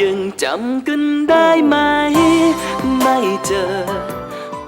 ยังจำกันได้ไหม ไม่เจอ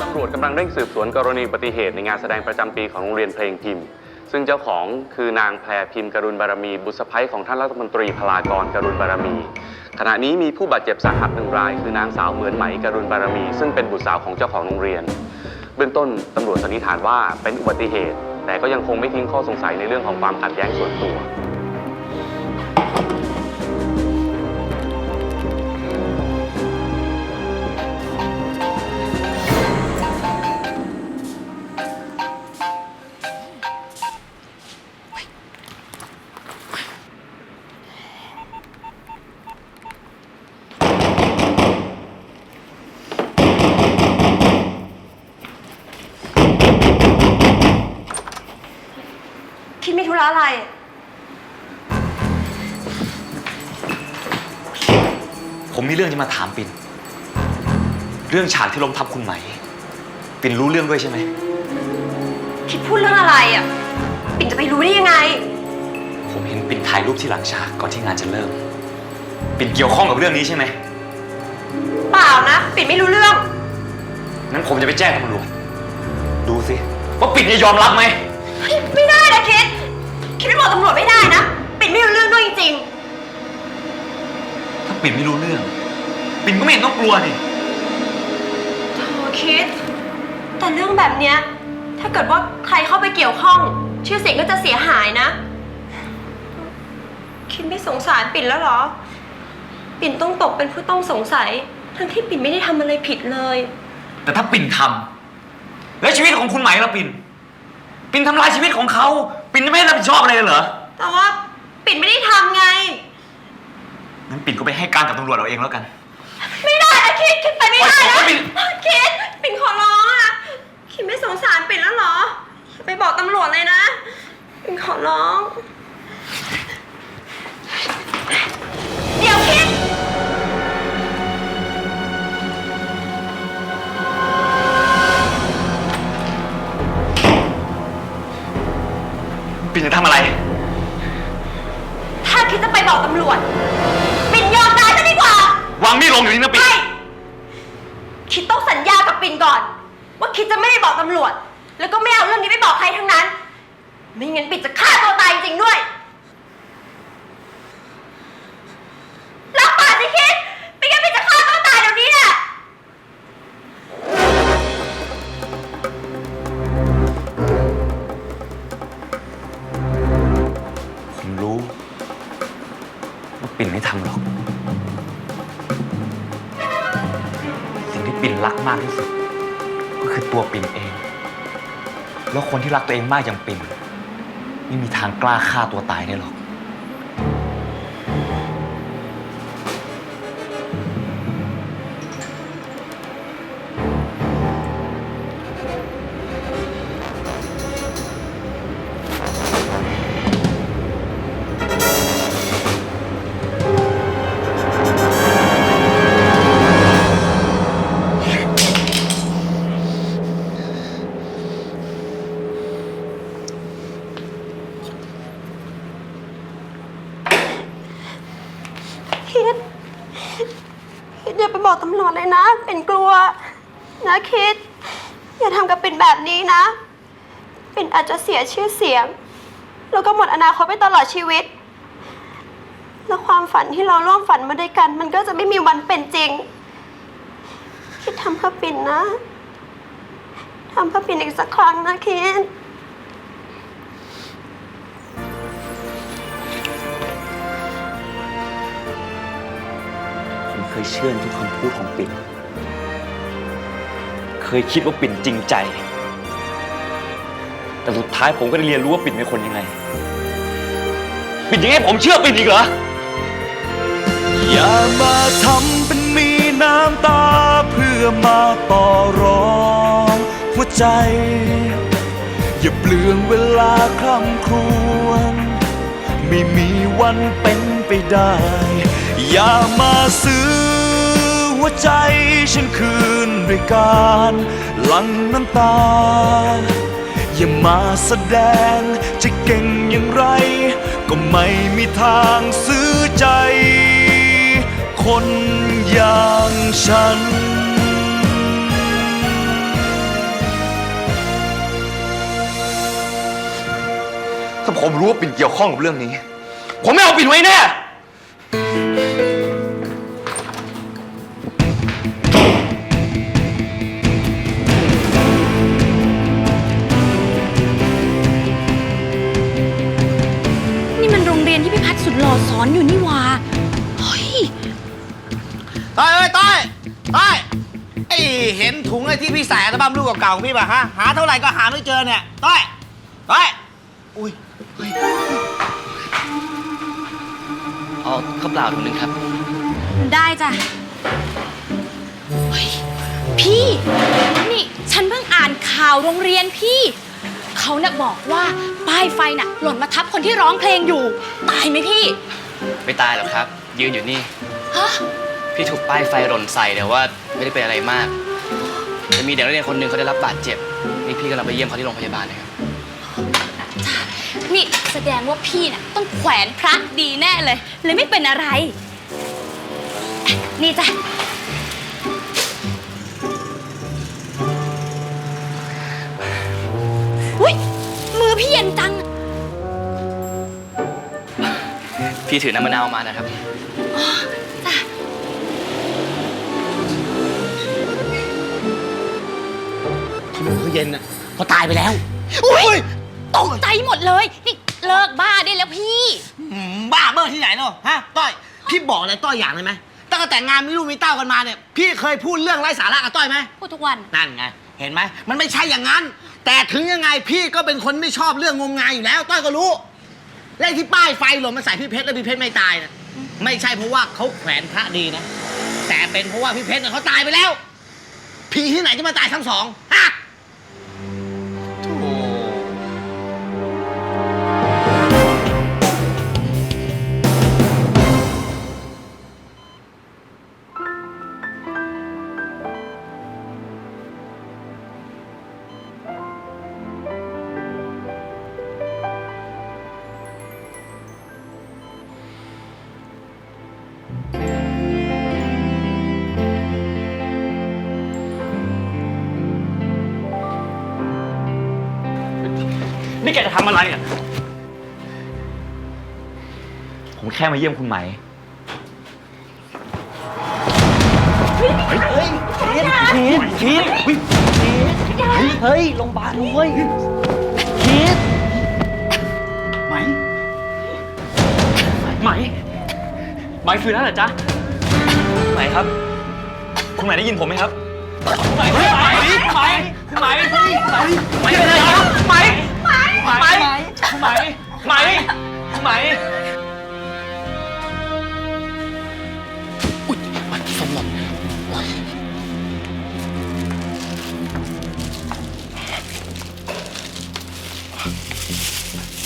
ตำรวจกำลังเร่งสืบสวนกรณีอุบัติเหตุในงานแสดงประจำปีของโรงเรียนเพลงพิมพ์ ซึ่งเจ้าของคือนางแพรพิมพ์กรุณบารมี บุตรสะใภ้ของท่านรัฐมนตรีพลากรกรุณบารมี ขณะนี้มีผู้บาดเจ็บสาหัสหนึ่งราย คือนางสาวเหมือนไหมกรุณบารมี ซึ่งเป็นบุตรสาวของเจ้าของโรงเรียน เบื้องต้นตำรวจสันนิษฐานว่าเป็นอุบัติเหตุ แต่ก็ยังคงไม่ทิ้งข้อสงสัยในเรื่องของความขัดแย้งส่วนตัว มีธุระอะไร ผมมีเรื่องจะมาถามปิน เรื่องฉากที่ล้มทับคุณไหม ปินรู้เรื่องด้วยใช่ไหม คิดพูดเรื่องอะไรอะ ปิ่นจะไปรู้ได้ยังไง ผมเห็นปินถ่ายรูปที่หลังฉากก่อนที่งานจะเริ่ม ปินเกี่ยวข้องกับเรื่องนี้ใช่ไหม เปล่านะ ปิ่นไม่รู้เรื่อง งั้นผมจะไปแจ้งตำรวจ ดูสิว่าปินจะยอมรับไหม ไม่ได้นะคิด คิดไม่บอกตำรวจไม่ได้นะ ปิ่นไม่รู้เรื่องด้วยจริงถ้าปินไม่รู้เรื่อง ปินก็ไม่เห็นต้องกลัวนี่ๆโธ่คิด แต่เรื่องแบบเนี้ย ถ้าเกิดว่าใครเข้าไปเกี่ยวข้อง ชื่อเสียงก็จะเสียหายนะ คิดไม่สงสารปิ่นแล้วเหรอ ปิ่นต้องตกเป็นผู้ต้องสงสัย ทั้งที่ปิ่นไม่ได้ทำอะไรผิดเลย แต่ถ้าปินทำแล้วชีวิตของคุณไหมล่ะปินปินทำลายชีวิตของเขา ปินจะไม่รับผิดชอบอะไรเลยเหรอ แต่ว่าปิ่นไม่ได้ทำไง งั้นปินก็ไปให้การกับตำรวจเอาเองแล้วกัน ไม่ได้นะคิดคิดไปไม่ได้โอ๊นะยปิ่น คิดปิ่นขอร้องอะคิดไม่สงสารปิ่นแล้วเหรออย่าไปบอกตำรวจเลยนะปิ่นขอร้อง ปินจะทำอะไร ถ้าคิดจะไปบอกตำรวจ ปิ่นยอมตายจะดีกว่า วางมีดลงอยู่นี่นะปินไม่ คิดต้องสัญญากับปิ่นก่อน ว่าคิดจะไม่ไปบอกตำรวจ แล้วก็ไม่เอาเรื่องนี้ไปบอกใครทั้งนั้น ไม่งั้นปิ่นจะฆ่าตัวตายจริงๆด้วย รับปากสิคิด รักมากที่สุด ก็คือตัวปิ่นเอง แล้วคนที่รักตัวเองมากอย่างปิ่น ไม่มีทางกล้าฆ่าตัวตายได้หรอก คิด อย่าทำกับปิ่นแบบนี้นะ ปิ่นอาจจะเสียชื่อเสียง แล้วก็หมดอนาคตไปตลอดชีวิต แล้วความฝันที่เราร่วมฝันมาด้วยกัน มันก็จะไม่มีวันเป็นจริง คิดทำเพื่อปิ่นนะทำเพื่อปิ่นอีกสักครั้งนะคิดผมเคยเชื่อในทุกคำพูดของปิ่น เคยคิดว่าปิ่นจริงใจ แต่สุดท้ายผมก็ได้เรียนรู้ว่าปิ่นเป็นคนยังไง ปิ่นยังให้ผมเชื่อปิ่นอีกเหรอ อย่ามาทำเป็นมีน้ำตาเพื่อมาต่อรองหัวใจ อย่าเปลืองเวลาคร่ำครวญไม่มีวันเป็นไปได้ อย่ามาซื้อ วใจฉันคืนด้วยการหลั่งน้ำตา อย่ามาแสดงจะเก่งอย่างไร ก็ไม่มีทางซื้อใจ คนอย่างฉันถ้าผมรู้ว่าปิ่นเกี่ยวข้องกับเรื่องนี้ ผมไม่เอาปิ่นไว้แน่ หล่อสอนอยู่นี่หว่าเฮ้ยต้อยเอ้ยต้อยต้อยไอเห็นถุงไอ้ที่พี่ใส่อัลบั้มรูปเก่าๆของพี่ป่ะฮะหาเท่าไหร่ก็หาไม่เจอเนี่ยต้อยต้อยอุ้ยเอาข้าวเปล่าถุงหนึงครับ ได้จ้ะเฮ้ยพี่ นี่ ฉันเพิ่งอ่านข่าวโรงเรียนพี่ เขาน่ะบอกว่าป้ายไฟน่ะ หล่นมาทับคนที่ร้องเพลงอยู่ ตายไหมพี่ไม่ตายหรอกครับ ยืนอยู่นี่ ฮะพี่ถูกป้ายไฟหล่นใส่แต่ว่าไม่ได้เป็นอะไรมากแต่มีเด็กนักเรียนคนหนึ่งเขาได้รับบาดเจ็บนี่พี่กำลังไปเยี่ยมเขาที่โรงพยาบาลนะครับนี่แสดงว่าพี่น่ะต้องแขวนพระดีแน่เลย เลยไม่เป็นอะไรอะนี่จ้ะ อพี่เย็นจัง พี่ถือน้ำมะนาวมานะครับจ้ะที่มือเขาเย็นอะเขาตายไปแล้ว อุ้ยตกใจหมดเลย นี่เลิกบ้าได้แล้วพี่ อืมบ้าเบอร์ที่ไหนเนาะฮะต้อย พี่บอกอะไรต้อยอย่างเลยไหมตั้งแต่แต่งงานมีลูกมีเต้ากันมาเนี่ย พี่เคยพูดเรื่องไร้สาระกับต้อยไหมพูดทุกวัน นั่นไง เห็นไหมมันไม่ใช่อย่างนั้น แต่ถึงยังไงพี่ก็เป็นคนไม่ชอบเรื่องงมงายอยู่แล้ว ต้อยก็รู้ เลขที่ป้ายไฟหล่นมาใส่พี่เพชรแล้วพี่เพชรไม่ตายนะไม่ใช่เพราะว่าเขาแขวนพระดีนะ แต่เป็นเพราะว่าพี่เพชรเนี่ยเขาตายไปแล้ว ผีที่ไหนจะมาตายทั้งสองฮะ แกจะทำอะไรอะ ผมแค่มาเยี่ยมคุณไหม ไหม ไหมฟื้นแล้วเหรอจ๊ะ ไหมครับ คุณไหมได้ยินผมไหมครับ ไหมไหมไหมไหมไหมไหมไหมเป็นไรครับไหมไหม ไหมไหมไหมไหมไหมอุ๊ยมันสมหล่น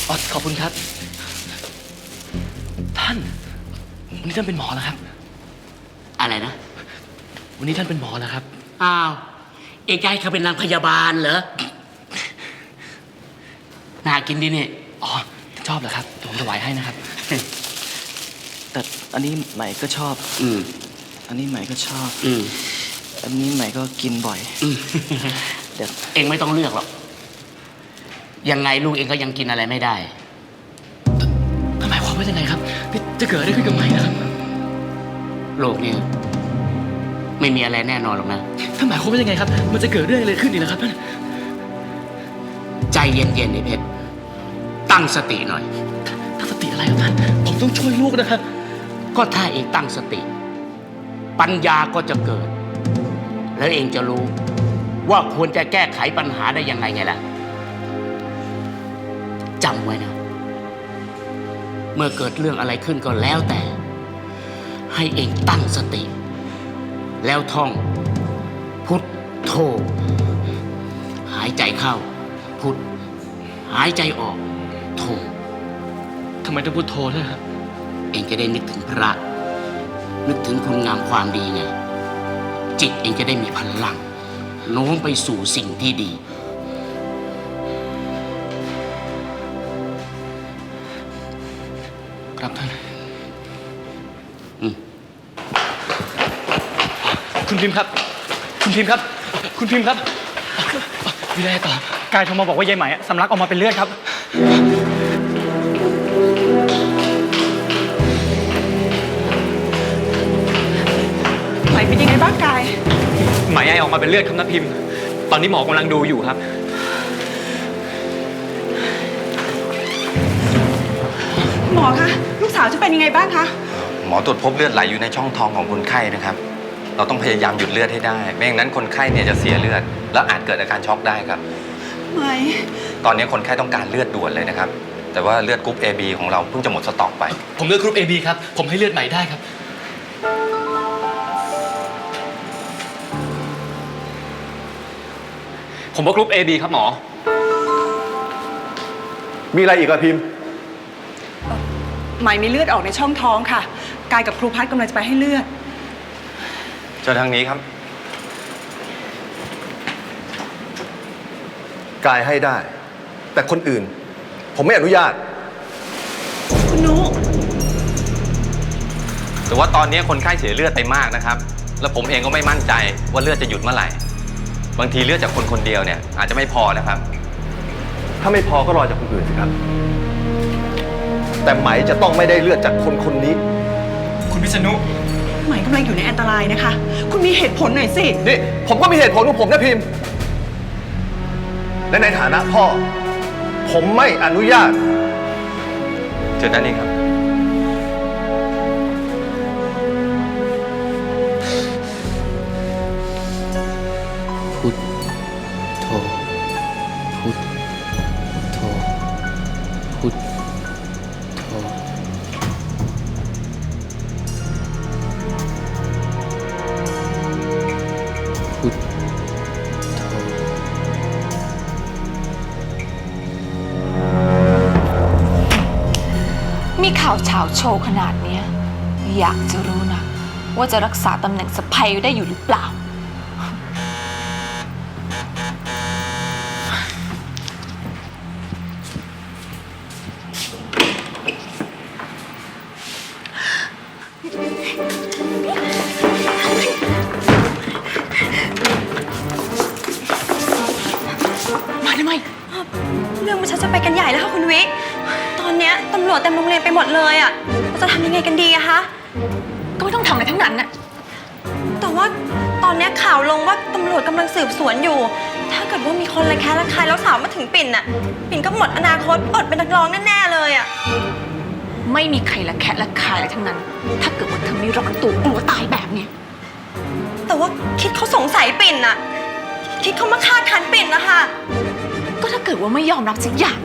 อ๋อขอบคุณครับ ท่าน วันนี้ท่านเป็นหมอแล้วครับ อะไรนะ วันนี้ท่านเป็นหมอแล้วครับ อ้าว เอกใจเขาเป็นนางพยาบาลเหรอ น่ากินดีเนี่ยอ๋อชอบเหรอครับเดี๋ยวผมถวายให้นะครับ แต่อันนี้ใหม่ก็ชอบ อืม อันนี้ใหม่ก็ชอบ อืม อันนี้ใหม่ก็กินบ่อย อืม เดี๋ยวเองไม่ต้องเลือกหรอก ยังไงลูกเองก็ยังกินอะไรไม่ได้ทำไมความว่ายังไงครับนี่จะเกิดอะไรขึ้นกับใหม่นะครับโลกนี้ไม่มีอะไรแน่นอนหรอกนะ ถ้าหมายความว่ายังไงครับ มันจะเกิดเรื่องอะไรขึ้นอีกนะครับท่าน ใจเย็นๆไอ้เพชร ตั้งสติหน่อย ตั้งสติอะไรครับท่าน ผมต้องช่วยลูกนะครับ ก็ถ้าเองตั้งสติ ปัญญาก็จะเกิด แล้วเองจะรู้ว่าควรจะแก้ไขปัญหาได้ยังไงไงล่ะจำไว้นะ เมื่อเกิดเรื่องอะไรขึ้นก็แล้วแต่ ให้เองตั้งสติ แล้วท่อง พุทโธหายใจเข้า พุทหายใจออก โธทำไมต้องพูดโทรด้วยครับเองจะได้นึกถึงพระ นึกถึงคุณงามความดีไงจิตเองจะได้มีพลังโน้มไปสู่สิ่งที่ดี ครับท่านอืม คุณพิมพ์ครับ คุณพิมพ์ครับ คุณพิมพ์ครับมีอะไรต่อกายโทรมาบอกว่ายายไหมอะสำลักออกมาเป็นเลือดครับ ไหมไอออกมาเป็นเลือดครับนะพิมพ์ ตอนนี้หมอกำลังดูอยู่ครับ หมอคะ ลูกสาวจะเป็นยังไงบ้างคะ หมอตรวจพบเลือดไหลอยู่ในช่องท้องของคนไข้นะครับ เราต้องพยายามหยุดเลือดให้ได้ ไม่อย่างนั้นคนไข้เนี่ยจะเสียเลือด แล้วอาจเกิดอาการช็อกได้ครับไหมตอนนี้คนไข้ต้องการเลือดด่วนเลยนะครับ แต่ว่าเลือดกรุ๊ป AB ของเราเพิ่งจะหมดสต็อกไป ผมเลือกกรุ๊ป AB ครับ ผมให้เลือดใหม่ได้ครับ ผมว่ากรุ๊ป AB ครับหมอ มีอะไรอีกอะพิมพ์ ไหมมีเลือดออกในช่องท้องค่ะ กายกับครูพัดกำลังจะไปให้เลือด เจอทางนี้ครับ กายให้ได้ แต่คนอื่น ผมไม่อนุญาต คุณนุแต่ว่าตอนนี้คนไข้เสียเลือดไปมากนะครับ แล้วผมเองก็ไม่มั่นใจว่าเลือดจะหยุดเมื่อไหร่ บางทีเลือดจากคนคนเดียวเนี่ยอาจจะไม่พอนะครับ ถ้าไม่พอก็รอจากคนอื่นสิครับ แต่ไหมจะต้องไม่ได้เลือดจากคนคนนี้ คุณพิษณุไหมกำลังอยู่ในอันตรายนะคะ คุณมีเหตุผลหน่อยสิ นี่ผมก็มีเหตุผลของผมนะพิมพ์ และในฐานะพ่อ ผมไม่อนุญาตเจอด้านนี้ครับ มีข่าวเช้าโชว์ขนาดเนี้ยอยากจะรู้นะ ว่าจะรักษาตำแหน่งสะพายได้อยู่หรือเปล่า มาทำไม เรื่องมันชักจะไปกันใหญ่แล้วค่ะคุณวิ เนี้ยตำรวจเต็มโรงเรียนไปหมดเลยอะเราจะทำยังไงกันดีอะคะ ก็ไม่ต้องทำอะไรทั้งนั้นน่ะ แต่ว่าตอนเนี้ยข่าวลงว่าตำรวจกำลังสืบสวนอยู่ ถ้าเกิดว่ามีคนระแคะระคายแล้วสาวมาถึงปิ่นน่ะ ปิ่นก็หมดอนาคตอดเป็นนักร้องแน่ๆเลยอะไม่มีใครละแคะละคายอะไรทั้งนั้น ถ้าเกิดว่าเธอไม่ร้อนตัวกลัวตายแบบเนี้ยแต่ว่าคิดเขาสงสัยปิ่นน่ะ คิดเขามาคาดคันปิ่นนะคะ ก็ถ้าเกิดว่าไม่ยอมรับสักอย่าง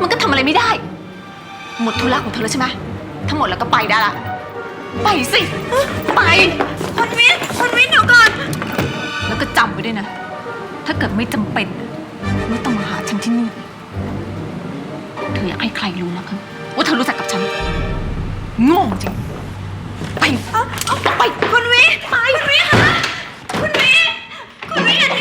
มันก็ทำอะไรไม่ได้ หมดธุระของเธอแล้วใช่ไหมทั้งหมดแล้วก็ไปได้ละ ไปสิ ไปคุณวิทย์คุณวิทย์เดี๋ยวก่อน แล้วก็จำไว้ด้วยนะ ถ้าเกิดไม่จำเป็น ไม่ต้องมาหาฉันที่นี่ เธออยากให้ใครรู้นะคะว่าเธอรู้จักกับฉันโง่จริง ไป เอาเอาไป คุณวิทย์ไป คุณวิทย์คะคุณวิทย์